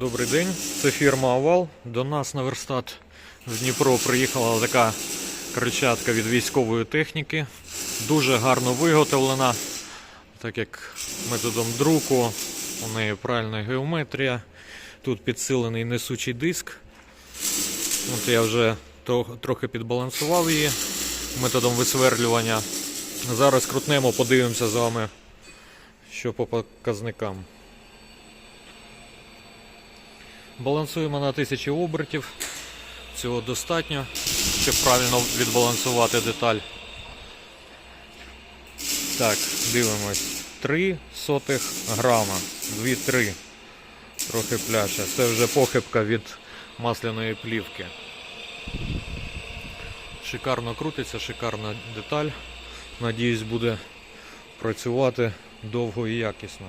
Добрий день, це фірма Овал. До нас на верстат з Дніпро приїхала така кричатка від військової техніки. Дуже гарно виготовлена, так як методом друку, у неї правильна геометрія. Тут підсилений несучий диск. От я вже трохи підбалансував її методом висверлювання. Зараз крутнемо, подивимося з вами, що по показникам. Балансуємо на 1000 обертів. Цього достатньо, щоб правильно відбалансувати деталь. Так, дивимось. 3 сотих грама. 2-3. Трохи пляше. Це вже похибка від масляної плівки. Шикарно крутиться, шикарна деталь. Надіюсь, буде працювати довго і якісно.